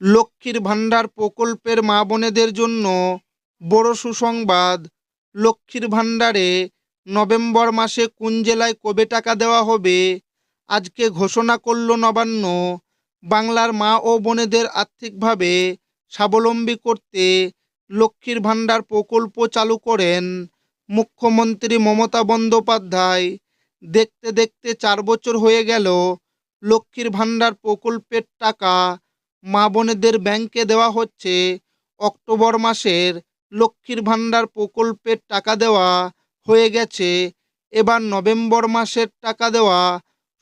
লক্ষ্মীর ভাণ্ডার প্রকল্পের মা বোনেদের জন্য বড় সুসংবাদ। লক্ষ্মীর ভাণ্ডারে নভেম্বর মাসে কোন জেলায় কবে টাকা দেওয়া হবে? আজকে ঘোষণা করল নবান্ন। বাংলার মা ও বোনেদের আর্থিকভাবে স্বাবলম্বী করতে লক্ষ্মীর ভাণ্ডার প্রকল্প চালু করেন মুখ্যমন্ত্রী মমতা বন্দ্যোপাধ্যায়। দেখতে দেখতে চার বছর হয়ে গেল লক্ষ্মীর ভাণ্ডার প্রকল্পের টাকা মা বোনেদের ব্যাংকে দেওয়া হচ্ছে। অক্টোবর মাসের লক্ষ্মীর ভাণ্ডার প্রকল্পের টাকা দেওয়া হয়ে গেছে। এবার নভেম্বর মাসের টাকা দেওয়া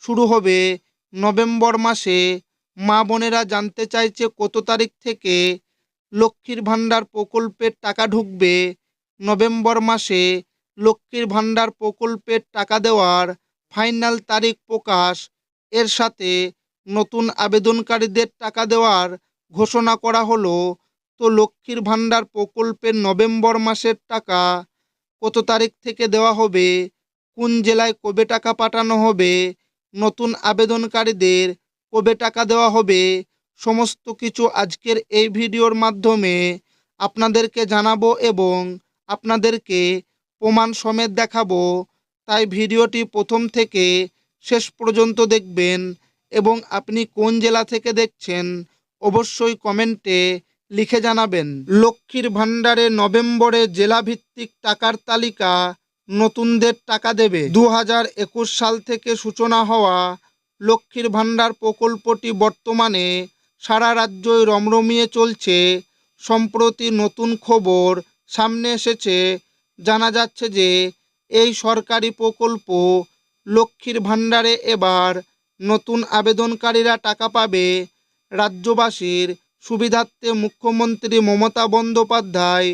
শুরু হবে। নভেম্বর মাসে মা বোনেরা জানতে চাইছে কত তারিখ থেকে লক্ষ্মীর ভাণ্ডার প্রকল্পের টাকা ঢুকবে। নভেম্বর মাসে লক্ষ্মীর ভাণ্ডার প্রকল্পের টাকা দেওয়ার ফাইনাল তারিখ প্রকাশ। এর সাথে নতুন আবেদনকারীদের টাকা দেওয়ার ঘোষণা করা হলো। তো লক্ষ্মীর ভাণ্ডার প্রকল্পের নভেম্বর মাসের টাকা কত তারিখ থেকে দেওয়া হবে? কোন জেলায় কবে টাকা পাঠানো হবে? নতুন আবেদনকারীদের কবে টাকা দেওয়া হবে? সমস্ত কিছু আজকের এই ভিডিওর মাধ্যমে আপনাদেরকে জানাব এবং আপনাদেরকে প্রমাণ সমেত দেখাবো। তাই ভিডিওটি প্রথম থেকে শেষ পর্যন্ত দেখবেন। এবং আপনি কোন জেলা থেকে দেখছেন, অবশ্যই কমেন্টে লিখে জানাবেন। লক্ষ্মীর ভাণ্ডারে নভেম্বরে জেলাভিত্তিক টাকার তালিকা নতুনদের টাকা দেবে। দু হাজার একুশ সাল থেকে সূচনা হওয়া লক্ষ্মীর ভাণ্ডার প্রকল্পটি বর্তমানে সারা রাজ্যই রমরমিয়ে চলছে। সম্প্রতি নতুন খবর সামনে এসেছে। জানা যাচ্ছে যে, এই সরকারি প্রকল্প লক্ষ্মীর ভাণ্ডারে এবার নতুন আবেদনকারীরা টাকা পাবে। রাজ্যবাসীর সুবিধার্থে মুখ্যমন্ত্রী মমতা বন্দ্যোপাধ্যায়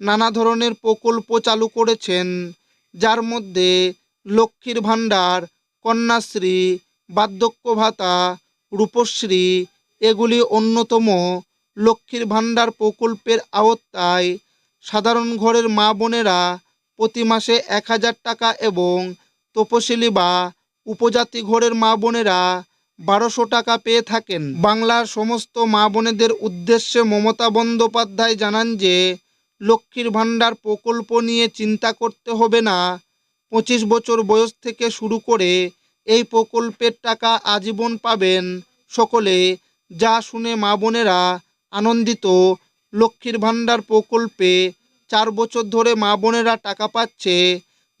নানা ধরনের প্রকল্প চালু করেছেন, যার মধ্যে লক্ষ্মীর ভাণ্ডার, কন্যাশ্রী, বার্ধক্য ভাতা, রূপশ্রী এগুলি অন্যতম লক্ষ্মীর ভাণ্ডার প্রকল্পের আওতায়। সাধারণ ঘরের মা বোনেরা প্রতি মাসে এক হাজার টাকা এবং তপশিলি বা উপজাতি ঘরের মা বোনেরা বারোশো টাকা পেয়ে থাকেন। বাংলার সমস্ত মা বোনেদের উদ্দেশ্যে মমতা বন্দ্যোপাধ্যায় জানান যে, লক্ষ্মীর ভাণ্ডার প্রকল্প নিয়ে চিন্তা করতে হবে না। পঁচিশ বছর বয়স থেকে শুরু করে এই প্রকল্পের টাকা আজীবন পাবেন সকলে। যা শুনে মা বোনেরা আনন্দিত। লক্ষ্মীর ভাণ্ডার প্রকল্পে চার বছর ধরে মা বোনেরা টাকা পাচ্ছে।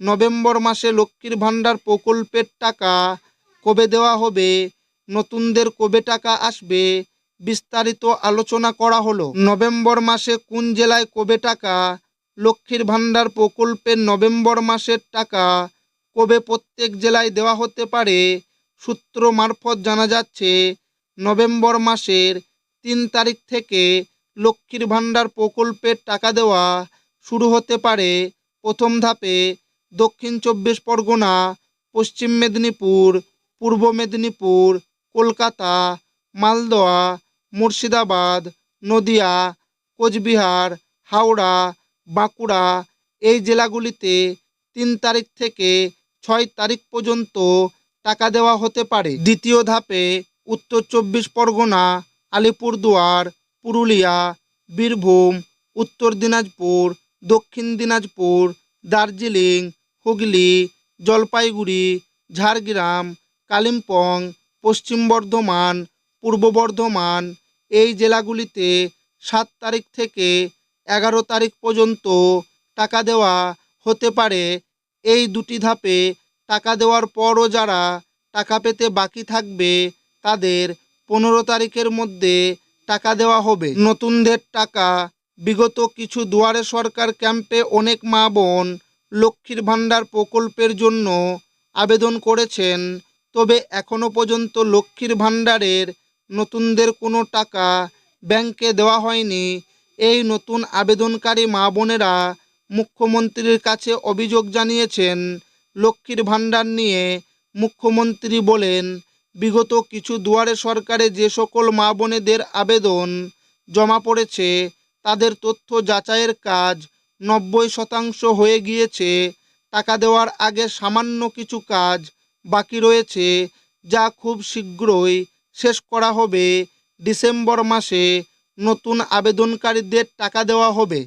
নভেম্বর মাসে লক্ষ্মীর ভাণ্ডার প্রকল্পের টাকা কবে দেওয়া হবে? নতুনদের কবে টাকা আসবে? বিস্তারিত আলোচনা করা হলো। নভেম্বর মাসে কোন জেলায় কবে টাকা? লক্ষ্মীর ভাণ্ডার প্রকল্পের নভেম্বর মাসের টাকা কবে প্রত্যেক জেলায় দেওয়া হতে পারে? সূত্র মারফত জানা যাচ্ছে, নভেম্বর মাসের তিন তারিখ থেকে লক্ষ্মীর ভাণ্ডার প্রকল্পের টাকা দেওয়া শুরু হতে পারে প্রথম ধাপে দক্ষিণ চব্বিশ পরগনা, পশ্চিম মেদিনীপুর, পূর্ব মেদিনীপুর, কলকাতা মালদহ মুর্শিদাবাদ, নদিয়া, কোচবিহার, হাওড়া, বাঁকুড়া এই জেলাগুলিতে তিন তারিখ থেকে ছয় তারিখ পর্যন্ত টাকা দেওয়া হতে পারে। দ্বিতীয় ধাপে উত্তর চব্বিশ পরগনা, আলিপুরদুয়ার, পুরুলিয়া, বীরভূম, উত্তর দিনাজপুর, দক্ষিণ দিনাজপুর, দার্জিলিং হুগলি, জলপাইগুড়ি, ঝাড়গ্রাম, কালিম্পং, পশ্চিম বর্ধমান, পূর্ব বর্ধমান, এই জেলাগুলিতে সাত তারিখ থেকে এগারো তারিখ পর্যন্ত টাকা দেওয়া হতে পারে। এই দুটি ধাপে টাকা দেওয়ার পরও যারা টাকা পেতে বাকি থাকবে, তাদের পনেরো তারিখের মধ্যে টাকা দেওয়া হবে। নতুনদের টাকা, বিগত কিছু দুয়ারে সরকার ক্যাম্পে অনেক মা বোন লক্ষ্মীর ভাণ্ডার প্রকল্পের জন্য আবেদন করেছেন, তবে এখনও পর্যন্ত লক্ষ্মীর ভাণ্ডারের নতুনদের কোনো টাকা ব্যাংকে দেওয়া হয়নি। এই নতুন আবেদনকারী মা বোনেরা মুখ্যমন্ত্রীর কাছে অভিযোগ জানিয়েছেন, লক্ষ্মীর ভাণ্ডার নিয়ে মুখ্যমন্ত্রী বলেন, বিগত কিছু দুয়ারে সরকারে যে সকল মা বোনেদের আবেদন জমা পড়েছে, তাদের তথ্য যাচাইয়ের কাজ নব্বই শতাংশ হয়ে গিয়েছে। টাকা দেওয়ার আগে সামান্য কিছু কাজ বাকি রয়েছে, যা খুব শীঘ্রই শেষ করা হবে। ডিসেম্বর মাসে নতুন আবেদনকারীদের টাকা দেওয়া হবে।